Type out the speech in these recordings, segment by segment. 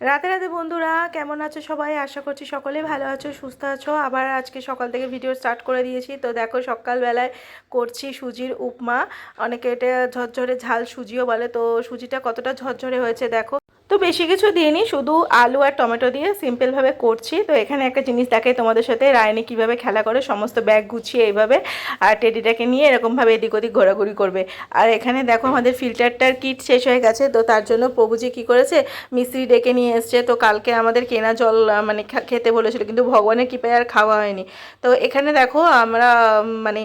রাতে রাতে বন্ধুরা, কেমন আছো সবাই? আশা করছি সকলে ভালো আছো, সুস্থ আছো। আবার আজকে সকাল থেকে ভিডিও স্টার্ট করে দিয়েছি। তো দেখো, সকালবেলায় করছি সুজির উপমা। অনেকে এটা ঝরঝরে ঝাল সুজিও বলে। তো সুজিটা কতটা ঝরঝরে হয়েছে দেখো। তো বেশি কিছু দিইনি, শুধু আলু আর টমেটো দিয়ে সিম্পলভাবে করছি। তো এখানে একটা জিনিস দেখাই তোমাদের সাথে, রায়নি কীভাবে খেলা করে, সমস্ত ব্যাগ গুছিয়ে এইভাবে, আর টেডিটাকে নিয়ে এরকমভাবে এদিক ওদিক ঘোরাঘুরি করবে। আর এখানে দেখো আমাদের ফিল্টারটার কিট শেষ হয়ে গেছে, তো তার জন্য প্রভুজি কি করেছে মিস্ত্রি ডেকে নিয়ে এসছে। তো কালকে আমাদের কেনা জল মানে খেতে বলেছিল, কিন্তু ভগবানের কৃপায় আর খাওয়া হয়নি। তো এখানে দেখো আমরা মানে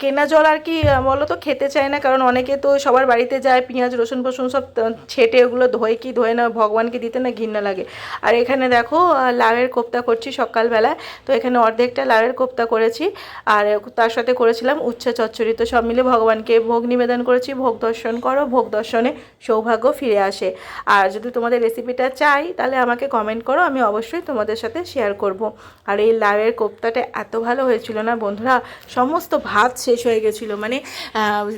কেনা জল আর কি বলো তো, খেতে চায় না, কারণ অনেকে তো সবার বাড়িতে যায়, পেঁয়াজ রসুন ফসুন সব ছেটে ওগুলো ধোয় কি ধোয় না ভগবানকে দিতে না ঘৃণা লাগে। আর এখানে দেখো লাউয়ের কোপ্তা করছি সকালবেলায়। তো এখানে অর্ধেকটা লাউয়ের কোপ্তা করেছি। আর তার সাথে করেছিলাম উচ্ছে চচ্চড়ি। তো সব মিলে ভগবানকে ভোগ নিবেদন করেছি। ভোগ দর্শন করো, ভোগ দর্শনে সৌভাগ্য ফিরে আসে। আর যদি তোমাদের রেসিপিটা চাই, তাহলে আমাকে কমেন্ট করো। আমি অবশ্যই তোমাদের সাথে শেয়ার করব। আর এই লাউয়ের কোপ্তাটা এত ভালো হয়েছিল না বন্ধুরা? সমস্ত ভাত শেষ হয়ে গেছিল। মানে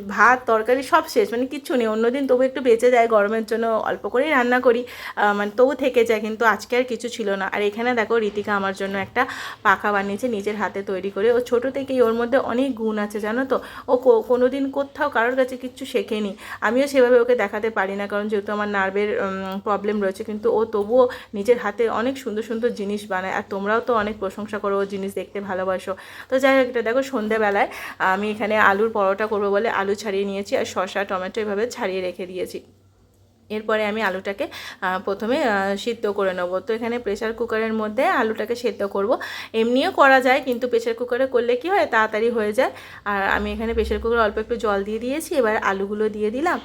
ভাত, তরকারি সব শেষ। মানে কিচ্ছু নেই। অন্যদিন তবু একটু বেঁচে যায় গরমের জন্য। অল্প করেই রান্না করি। আহ, মানে তবু থেকে যায় কিন্তু আজকে আর কিছু ছিল না। আর এখানে দেখো রীতিকা আমার জন্য একটা পাখা বানিয়েছে নিজের হাতে তৈরি করে। ও ছোটো থেকেই ওর মধ্যে অনেক গুণ আছে জানো তো? ও কো- কোনোদিন কোথাও কারোর কাছে কিচ্ছু শেখেনি। আমিও সেভাবে ওকে দেখাতে পারি না কারণ যেহেতু আমার নার্ভের প্রবলেম রয়েছে কিন্তু ও তবুও নিজের হাতে অনেক সুন্দর সুন্দর জিনিস বানায়। আর তোমরাও তো অনেক প্রশংসা করো ও জিনিস দেখতে ভালোবাসো। তো যাই হোক এটা দেখো সন্ধেবেলায় আমি এখানে আলুর পরোটা করব বলে আলু ছাড়িয়ে নিয়েছি আর শসা টমেটো এভাবে ছাড়িয়ে রেখে দিয়েছি। এরপরে আমি আলুটাকে প্রথমে সিদ্ধ করে নেব। তো এখানে প্রেশার কুকারের মধ্যে আলুটাকে সেদ্ধ করব। এমনিও করা যায়, কিন্তু প্রেশার কুকারে করলে কি হয়? তাড়াতাড়ি হয়ে যায়। আর আমি এখানে প্রেশার কুকারে অল্প একটু জল দিয়ে দিয়েছি, এবার আলুগুলো দিয়ে দিলাম।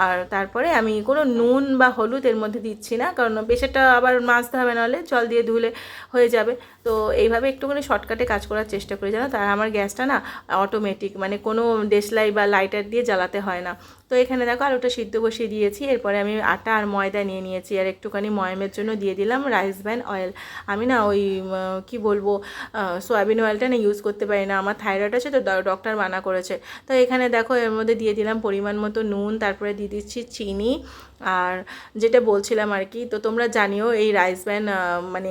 আর তারপরে আমি কোনো নুন বা হলুদ এর মধ্যে দিচ্ছি না, কারণ প্রেশারটা আবার মাজতে হবে, নাহলে জল দিয়ে ধুলে হয়ে যাবে। তো এইভাবে একটুখানি শর্টকাটে কাজ করার চেষ্টা করি জানো তার, আমার গ্যাসটা না অটোমেটিক মানে কোনো দেশলাই বা লাইটার দিয়ে জ্বালাতে হয় না। তো এখানে দেখো আলুটা সিদ্ধ বসিয়ে দিয়েছি। এরপরে আমি আটা আর ময়দা নিয়ে নিয়েছি আর একটুখানি ময়মের জন্য দিয়ে দিলাম রাইস ব্যান অয়েল। আমি না ওই কি বলব সোয়াবিন অয়েলটা না ইউজ করতে পারি না। আমার থাইরয়েড আছে তো ডক্টর মানা করেছে। তো এখানে দেখো এর মধ্যে দিয়ে দিলাম পরিমাণ মতো নুন, তারপরে দিয়ে দিচ্ছি চিনি। আর যেটা বলছিলাম আর কি, তো তোমরা জানিও এই রাইস ব্যান মানে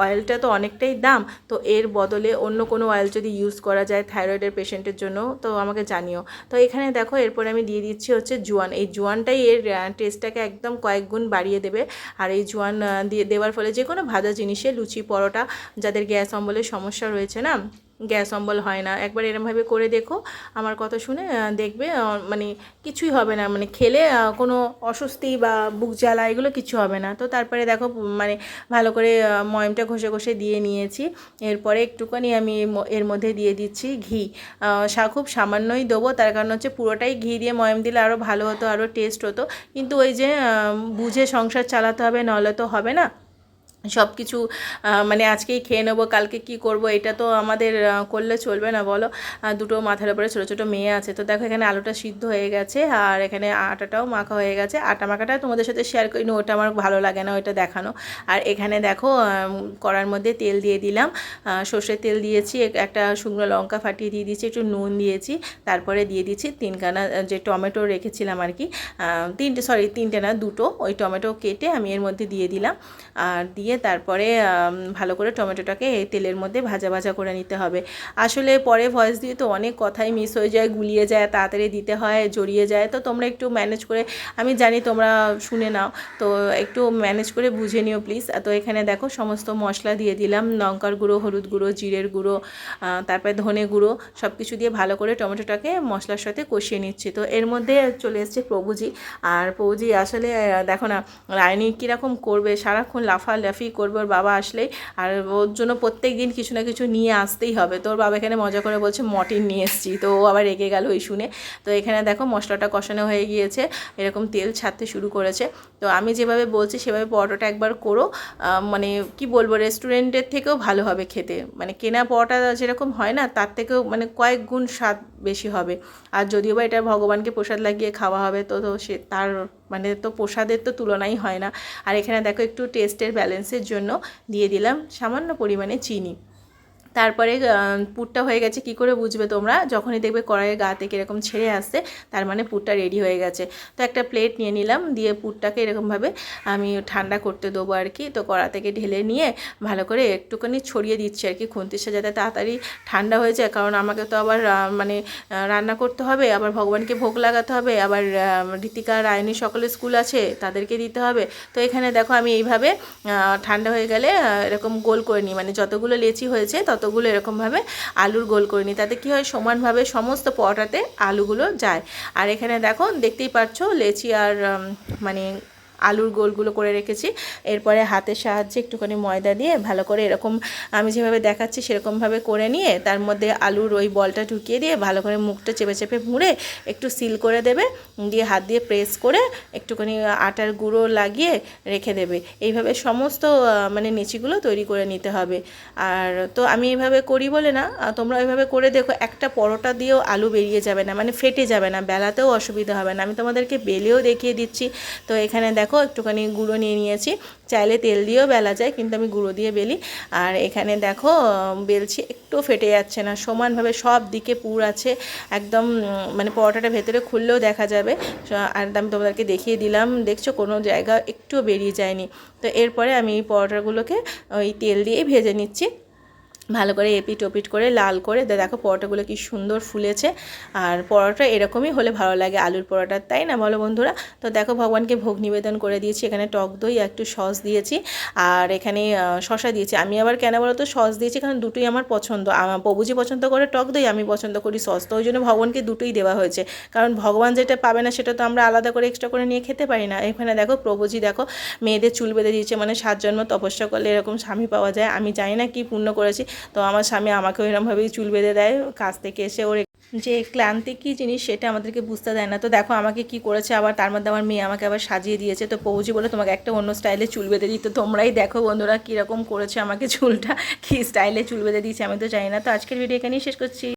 অয়েলটা তো অনেকটাই দাম, তো এর বদলে অন্য কোনো অয়েল যদি ইউজ করা যায় থাইরয়েডের পেশেন্টের জন্য, তো আমাকে জানিও। তো এখানে দেখো, এরপরে আমি দিয়ে দিচ্ছি হচ্ছে জোয়ান। এই জোয়ানটাই এর টেস্টটাকে একদম কয়েক গুণ বাড়িয়ে দেবে। আর এই জোয়ান দিয়ে দেওয়ার ফলে যে কোনো ভাজা জিনিসে লুচি, পরোটা, যাদের গ্যাস অম্বলের সমস্যা রয়েছে না গ্যাস অম্বল হয় না। একবার এরমভাবে করে দেখো, আমার কথা শুনে দেখবে মানে কিছুই হবে না। মানে খেলে কোনো অস্বস্তি বা বুক জ্বালা এগুলো কিছু হবে না। তো তারপরে দেখো মানে ভালো করে ময়মটা ঘষে ঘষে দিয়ে নিয়েছি। এরপরে একটুখানি আমি এর মধ্যে দিয়ে দিচ্ছি ঘি। সা, খুব সামান্যই দেবো। তার কারণ হচ্ছে পুরোটাই ঘি দিয়ে ময়ম দিলে আরও ভালো হতো আরও টেস্ট হতো। কিন্তু ওই যে বুঝে সংসার চালাতে হবে নাহলে তো হবে না। সব কিছু মানে আজকেই খেয়ে নেব, কালকে কি করব, এটা তো আমাদের করলে চলবে না, বলো। দুটো মাথার উপরে ছোটো ছোটো মেয়ে আছে, তো দেখো এখানে আলুটা সিদ্ধ হয়ে গেছে, আর এখানে আটাটাও মাখা হয়ে গেছে। আটা মাখাটা তোমাদের সাথে শেয়ার করি, না, ওটা আমার ভালো লাগে না ওটা দেখানো। আর এখানে দেখো কড়ার মধ্যে তেল দিয়ে দিলাম। সর্ষের তেল দিয়েছি একটা শুকনো লঙ্কা ফাটিয়ে দিয়ে দিয়েছি, একটু নুন দিয়েছি, তারপরে দিয়ে দিচ্ছি তিনখানা যে টমেটো রেখেছিলাম আর কি তিনটে সরি তিনটে না, দুটো, ওই টমেটো কেটে আমি এর মধ্যে দিয়ে দিলাম। আর দিয়ে তারপরে ভালো করে টমেটোটাকে এই তেলের মধ্যে ভাজা ভাজা করে নিতে হবে। আসলে পরে ভয়েস দিয়ে তো অনেক কথাই মিস হয়ে যায়, গুলিয়ে যায়, তাড়াতাড়ি দিতে হয়, জড়িয়ে যায়। তো তোমরা একটু ম্যানেজ করে, আমি জানি তোমরা শুনে নাও, তো একটু ম্যানেজ করে বুঝে নিও প্লিজ তো এখানে দেখো সমস্ত মশলা দিয়ে দিলাম, লঙ্কার গুঁড়ো, হলুদ গুঁড়ো, জিরের গুঁড়ো তারপরে ধনে গুঁড়ো সব কিছু দিয়ে ভালো করে টমেটোটাকে মশলার সাথে কষিয়ে নিচ্ছি। তো এর মধ্যে চলে এসছে প্রভুজি। আর প্রভুজি আসলে, দেখো না, রায়নি কীরকম করবে, সারাক্ষণ লাফালাফি করবে ওর বাবা আসলেই। আর ওর জন্য প্রত্যেক দিন কিছু না কিছু নিয়ে আসতেই হবে। তো ওর বাবা এখানে মজা করে বলছে, মটিন নিয়ে এসেছি। তো ও আবার রেগে গেল ওই শুনে। তো এখানে দেখো মশলাটা কষানো হয়ে গিয়েছে। এরকম তেল ছাড়তে শুরু করেছে। তো আমি যেভাবে বলছি, সেভাবে পরোটাটা একবার করো। মানে কি বলব, রেস্টুরেন্টের থেকেও ভালো হবে খেতে। মানে কেনা পরোটা যেরকম হয় না, তার থেকেও মানে কয়েক গুণ স্বাদ বেশি হবে। আর যদিও বা এটা ভগবানকে প্রসাদ লাগিয়ে খাওয়া হবে, তো তো সে তার মানে তো প্রসাদের তো তুলনাই হয় না। আর এখানে দেখো একটু টেস্টের ব্যালেন্সের জন্য দিয়ে দিলাম সামান্য পরিমাণে চিনি। তারপরে পুরটা হয়ে গেছে, কি করে বুঝবে তোমরা? যখনই দেখবে কড়াইয়ের গা থেকে এরকম ছেড়ে আসছে, তার মানে পুরটা রেডি হয়ে গেছে। তো একটা প্লেট নিয়ে নিলাম, দিয়ে পুরটাকে এরকমভাবে আমি ঠান্ডা করতে দেবো আর কি। তো কড়া থেকে ঢেলে নিয়ে ভালো করে একটুখানি ছড়িয়ে দিচ্ছি আর কি খুন্তিসে যাতে তাড়াতাড়ি ঠান্ডা হয়ে যায়। কারণ আমাকে তো আবার মানে রান্না করতে হবে, আবার ভগবানকে ভোগ লাগাতে হবে, আবার ঋতিকা রায়নী সকলের স্কুল আছে, তাদেরকে দিতে হবে। তো এখানে দেখো আমি এইভাবে ঠান্ডা হয়ে গেলে এরকম গোল করে নিই। মানে যতগুলো লেচি হয়েছে ততগুলো এরকমভাবে আলুর গোল করে নিই। তাতে কী হয়, সমানভাবে সমস্ত পটাতে আলুগুলো যায়। আর এখানে দেখো, দেখতেই পাচ্ছ লেচি আর মানে আলুর গোলগুলো করে রেখেছি। এরপরে হাতের সাহায্যে একটুখানি ময়দা দিয়ে ভালো করে এরকম আমি যেভাবে দেখাচ্ছি সেরকমভাবে করে নিয়ে তার মধ্যে আলুর ওই বলটা ঢুকিয়ে দিয়ে ভালো করে মুখটা চেপে চেপে মুড়ে একটু সিল করে দেবে। দিয়ে হাত দিয়ে প্রেস করে একটুখানি আটার গুঁড়ো লাগিয়ে রেখে দেবে। এইভাবে সমস্ত মানে নেচিগুলো তৈরি করে নিতে হবে। আর তো আমি এইভাবে করি বলে না তোমরা ওইভাবে করে দেখো, একটা পরোটা দিয়েও আলু বেরিয়ে যাবে না মানে ফেটে যাবে না, বেলাতেও অসুবিধা হবে না। আমি তোমাদেরকে বেলেও দেখিয়ে দিচ্ছি। তো এখানে দেখো একটুখানি গুঁড়ো নিয়ে নিয়েছি। চাইলে তেল দিয়েও বেলা যায়, কিন্তু আমি গুঁড়ো দিয়ে বেলি। আর এখানে দেখো বেলছি, একটু ফেটে যাচ্ছে না। সমানভাবে সব দিকে পুর আছে। একদম মানে পরোটাটা ভেতরে খুললেও দেখা যাবে। আর আমি তোমাদেরকে দেখিয়ে দিলাম। দেখছ, কোনো জায়গা একটুও বেরিয়ে যায়নি। তো এরপরে আমি এই পরোটাগুলোকে ওই তেল দিয়েই ভেজে নিচ্ছি। ভালো করে এপিট ওপিট করে লাল করে দেখো পরোটাগুলো কি সুন্দর ফুলেছে। আর পরোটা এরকমই হলে ভালো লাগে আলুর পরোটা, তাই না বলো বন্ধুরা? তো দেখো ভগবানকে ভোগ নিবেদন করে দিয়েছি, এখানে টক দই, একটু সস দিয়েছি, আর এখানে শসা দিয়েছি। আমি আবার কেন বলো তো সস দিয়েছি? কারণ দুটোই আমার পছন্দ। আমার প্রভুজি পছন্দ করে টক দই, আমি পছন্দ করি সস। তো ওই জন্য ভগবানকে দুটোই দেওয়া হয়েছে। কারণ ভগবান যেটা পাবে না সেটা তো আমরা আলাদা করে এক্সট্রা করে নিয়ে খেতে পারি না। এখানে দেখো প্রভুজি দেখো, মেয়েদের চুল বেঁধে দিয়েছে মানে সাত জন্ম তপস্যা করলে এরকম স্বামী পাওয়া যায়। আমি জানি না কি পূর্ণ করেছি। তো আমার স্বামী আমাকেও এরমভাবেই চুল বেঁধে দেয়, কাজ থেকে এসে ওর যে ক্লান্তি কী জিনিস সেটা আমাদেরকে বুঝতে দেয় না। তো দেখো আমাকে কি করেছে, আবার তার মধ্যে আমার মেয়ে আমাকে আবার সাজিয়ে দিয়েছে। তো পৌঁছি বলে তোমাকে একটা অন্য স্টাইলে চুল বেঁধে দিই। তো তোমরাই দেখো বন্ধুরা কীরকম করেছে আমাকে চুলটা, কী স্টাইলে চুল বেঁধে দিয়েছে আমি তো জানি না। তো আজকের ভিডিও এখানেই শেষ করছি।